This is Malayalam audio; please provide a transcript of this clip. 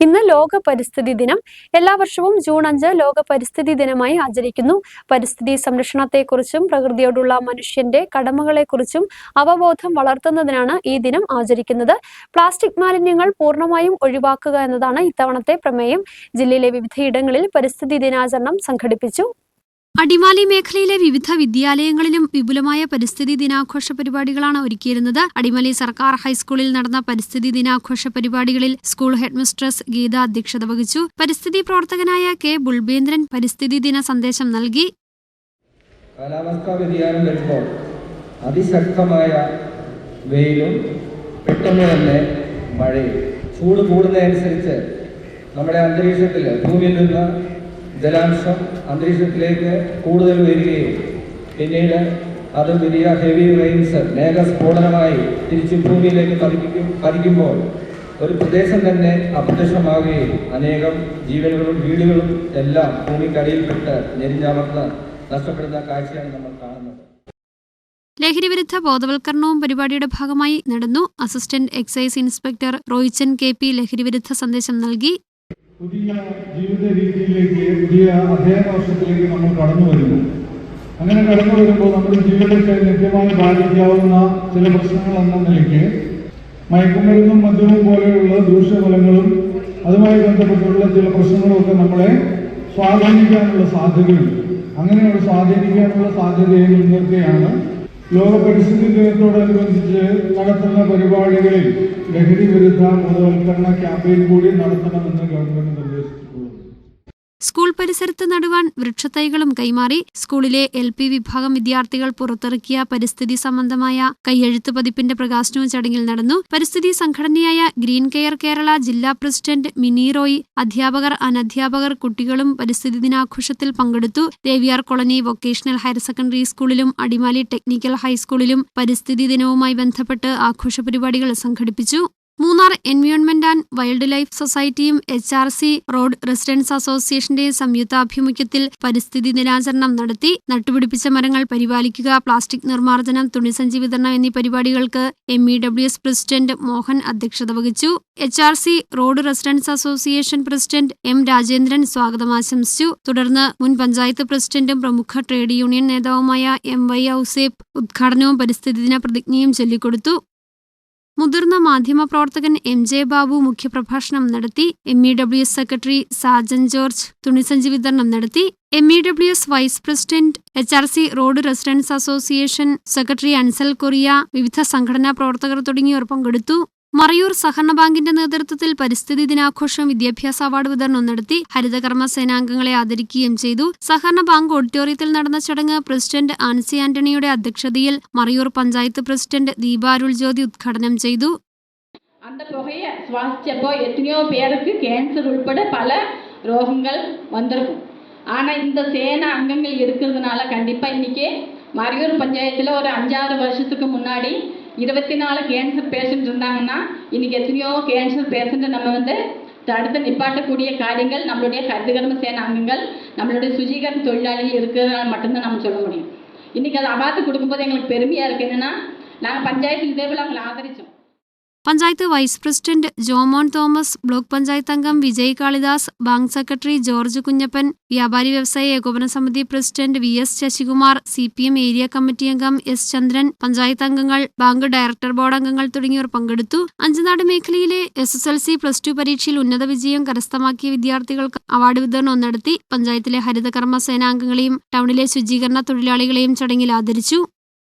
ഇന്ന് ലോക പരിസ്ഥിതി ദിനം. എല്ലാ വർഷവും ജൂൺ അഞ്ച് ലോക പരിസ്ഥിതി ദിനമായി ആചരിക്കുന്നു. പരിസ്ഥിതി സംരക്ഷണത്തെക്കുറിച്ചും പ്രകൃതിയോടുള്ള മനുഷ്യന്റെ കടമകളെക്കുറിച്ചും അവബോധം വളർത്തുന്നതിനാണ് ഈ ദിനം ആചരിക്കുന്നത്. പ്ലാസ്റ്റിക് മാലിന്യങ്ങൾ പൂർണമായും ഒഴിവാക്കുക എന്നതാണ് ഇത്തവണത്തെ പ്രമേയം. ജില്ലയിലെ വിവിധയിടങ്ങളിൽ പരിസ്ഥിതി ദിനാചരണം സംഘടിപ്പിച്ചു. അടിമാലി മേഖലയിലെ വിവിധ വിദ്യാലയങ്ങളിലും വിപുലമായ പരിസ്ഥിതി ദിനാഘോഷ പരിപാടികളാണ് ഒരുക്കിയിരുന്നത്. അടിമാലി സർക്കാർ ഹൈസ്കൂളിൽ നടന്ന പരിസ്ഥിതി ദിനാഘോഷ പരിപാടികളിൽ സ്കൂൾ ഹെഡ്മിസ്ട്രസ് ഗീത അധ്യക്ഷത വഹിച്ചു. പരിസ്ഥിതി പ്രവർത്തകനായ കെ ബുൾബേന്ദ്രൻ പരിസ്ഥിതി ദിന സന്ദേശം നൽകി. കാലാവസ്ഥാ വ്യതിയാനം വരുമ്പോൾ അതിശക്തമായ വെയിലും പെട്ടെന്ന് തന്നെ മഴയും. ചൂട് കൂടുന്നതനുസരിച്ച് നമ്മുടെ അന്തരീക്ഷത്തിൽ ഭൂമിയിൽ നിന്ന് ജലാംശം അന്തരീക്ഷത്തിലേക്ക് കൂടുതൽ വരികയും പിന്നീട് അത് വലിയ ഹെവി റെയിൻസ് മേഘസ്ഫോടനമായി തിരിച്ച് ഭൂമിയിലേക്ക് പതിക്കും പതിക്കുമ്പോൾ ഒരു പ്രദേശം തന്നെ അപ്രത്യക്ഷമാവുകയും അനേകം ജീവനുകളും വീടുകളും എല്ലാം ഭൂമിക്കടിയിൽപ്പെട്ട് ഞെരിഞ്ഞമർന്ന് നഷ്ടപ്പെടുന്ന കാഴ്ചയാണ് നമ്മൾ കാണുന്നത്. ലഹരിവിരുദ്ധ ബോധവൽക്കരണവും പരിപാടിയുടെ ഭാഗമായി നടന്നു. Assistant excise inspector Roychan K P ലഹരിവിരുദ്ധ സന്ദേശം നൽകി. പുതിയ ജീവിത രീതിയിലേക്ക് പുതിയ അധ്യയന വർഷത്തിലേക്ക് നമ്മൾ കടന്നു വരുന്നു. അങ്ങനെ കടന്നു വരുമ്പോൾ നമ്മുടെ ജീവിതത്തെ നിത്യമായി ബാധിക്കാവുന്ന ചില പ്രശ്നങ്ങൾ എന്ന നിലയ്ക്ക് മയക്കുമരുന്നും മദ്യവും പോലെയുള്ള ദൂഷ്യഫലങ്ങളും അതുമായി ബന്ധപ്പെട്ടുള്ള ചില പ്രശ്നങ്ങളൊക്കെ നമ്മളെ സ്വാധീനിക്കാനുള്ള സാധ്യതയുണ്ട്. അങ്ങനെയുള്ള സ്വാധീനിക്കാനുള്ള സാധ്യതയെ മുൻനിർത്തിയാണ് ലോക പരിസ്ഥിതി ദിനത്തോടനുബന്ധിച്ച് നടത്തുന്ന പരിപാടികളിൽ ലഹരി വിരുദ്ധ ബോധവൽക്കരണ ക്യാമ്പയിൻ കൂടി നടത്തണമെന്ന് ഗവൺമെന്റ് നിർദ്ദേശിച്ചിട്ടുള്ളത് സ്കൂൾ പരിസരത്ത് നടുവാൻ വൃക്ഷത്തൈകളും കൈമാറി സ്കൂളിലെ എൽ പി വിഭാഗം വിദ്യാർത്ഥികൾ പുറത്തിറക്കിയ പരിസ്ഥിതി സംബന്ധമായ കയ്യെഴുത്ത് പതിപ്പിന്റെ പ്രകാശനവും ചടങ്ങിൽ നടന്നു. പരിസ്ഥിതി സംഘടനയായ ഗ്രീൻ കെയർ കേരള ജില്ലാ പ്രസിഡന്റ് മിനി റോയ് അധ്യാപകർ അനധ്യാപകർ കുട്ടികളും പരിസ്ഥിതി ദിനാഘോഷത്തിൽ പങ്കെടുത്തു. Deviyar colony vocational higher secondary സ്കൂളിലും അടിമാലി ടെക്നിക്കൽ ഹൈസ്കൂളിലും പരിസ്ഥിതി ദിനവുമായി ബന്ധപ്പെട്ട് ആഘോഷ പരിപാടികൾ സംഘടിപ്പിച്ചു. Munnar environment and wild life സൊസൈറ്റിയും H R C road residence അസോസിയേഷന്റെയും സംയുക്താഭിമുഖ്യത്തിൽ പരിസ്ഥിതി ദിനാചരണം നടത്തി നട്ടുപിടിപ്പിച്ച മരങ്ങൾ പരിപാലിക്കുക പ്ലാസ്റ്റിക് നിർമ്മാർജനം തുണിസഞ്ചി വിതരണം എന്നീ പരിപാടികൾക്ക് M E W S president Mohan അധ്യക്ഷത വഹിച്ചു. H R C road residence association president M Rajendran സ്വാഗതം ആശംസിച്ചു. തുടർന്ന് മുൻ പഞ്ചായത്ത് പ്രസിഡന്റും പ്രമുഖ ട്രേഡ് യൂണിയൻ നേതാവുമായ എം വൈ ഔസേപ്പ് ഉദ്ഘാടനവും പരിസ്ഥിതി ദിന പ്രതിജ്ഞയും ചൊല്ലിക്കൊടുത്തു. മുതിർന്ന മാധ്യമപ്രവർത്തകൻ എം ജെ ബാബു മുഖ്യപ്രഭാഷണം നടത്തി M E W S secretary Sajan George തുണിസഞ്ചി വിതരണം നടത്തി M E W S vice president H R C road residence association secretary Ansal Koriya വിവിധ സംഘടനാ പ്രവർത്തകർ തുടങ്ങിയവർ പങ്കെടുത്തു. മറയൂർ സഹകരണ ബാങ്കിന്റെ നേതൃത്വത്തിൽ പരിസ്ഥിതി ദിനാഘോഷം വിദ്യാഭ്യാസ അവാർഡ് വിതരണം നടത്തി ഹരിതകർമ്മ സേനാംഗങ്ങളെ ആദരിക്കുകയും ചെയ്തു സഹകരണ ബാങ്ക് ഓഡിറ്റോറിയത്തിൽ നടന്ന ചടങ്ങ് പ്രസിഡന്റ് ആൻസി ആന്റണിയുടെ അധ്യക്ഷതയിൽ മറയൂർ പഞ്ചായത്ത് പ്രസിഡന്റ് ദീപ അരുൾ ജ്യോതി ഉദ്ഘാടനം ചെയ്തു அந்த புகையை சுவாசிச்சப்போ எத்தனையோ பேருக்கு கேன்சர் உள்பட பல ரோகங்கள் வந்திருக்கும் ஆனால் இந்த சேன அங்கங்கள் இருக்கிறதுனால கண்டிப்பாக இன்றைக்கி மறையூர் பஞ்சாயத்தில் ஒரு அஞ்சாறு வருஷத்துக்கு முன்னாடி இருபத்தி நாலு கேன்சர் பேஷண்ட் இருந்தாங்கன்னா இன்றைக்கி எத்தனையோ கேன்சர் பேஷண்ட்டை நம்ம வந்து தடுத்து நிப்பாட்டக்கூடிய காரியங்கள் நம்மளுடைய ஹரிதகர்ம சேன அங்கங்கள் நம்மளுடைய சுஜீகரண தொழிலாளிகள் இருக்கிறதுனால மட்டும்தான் நம்ம சொல்ல முடியும். இன்றைக்கி அது அவார்டு கொடுக்கும்போது எங்களுக்கு பெருமையாக இருக்குது என்னென்னா நாங்கள் பஞ்சாயத்து இதேபோல் அவங்களை ஆதரித்தோம் panchayat vice president Jomon Thomas block panchayat അംഗം Vijay Kalidas bank secretary George Kunjappan വ്യാപാരി വ്യവസായ ഏകോപന സമിതി president V S Sasikumar C P M area committee അംഗം എസ് ചന്ദ്രൻ പഞ്ചായത്ത് അംഗങ്ങൾ ബാങ്ക് ഡയറക്ടർ ബോർഡ് അംഗങ്ങൾ തുടങ്ങിയവർ പങ്കെടുത്തു. അഞ്ചനാട് മേഖലയിലെ S S L C plus two പരീക്ഷയിൽ ഉന്നത വിജയം കരസ്ഥമാക്കിയ വിദ്യാർത്ഥികൾക്ക് അവാർഡ് വിതരണം നടത്തി. പഞ്ചായത്തിലെ ഹരിതകർമ്മ സേനാംഗങ്ങളെയും ടൗണിലെ ശുചീകരണ തൊഴിലാളികളെയും ചടങ്ങിൽ ആദരിച്ചു.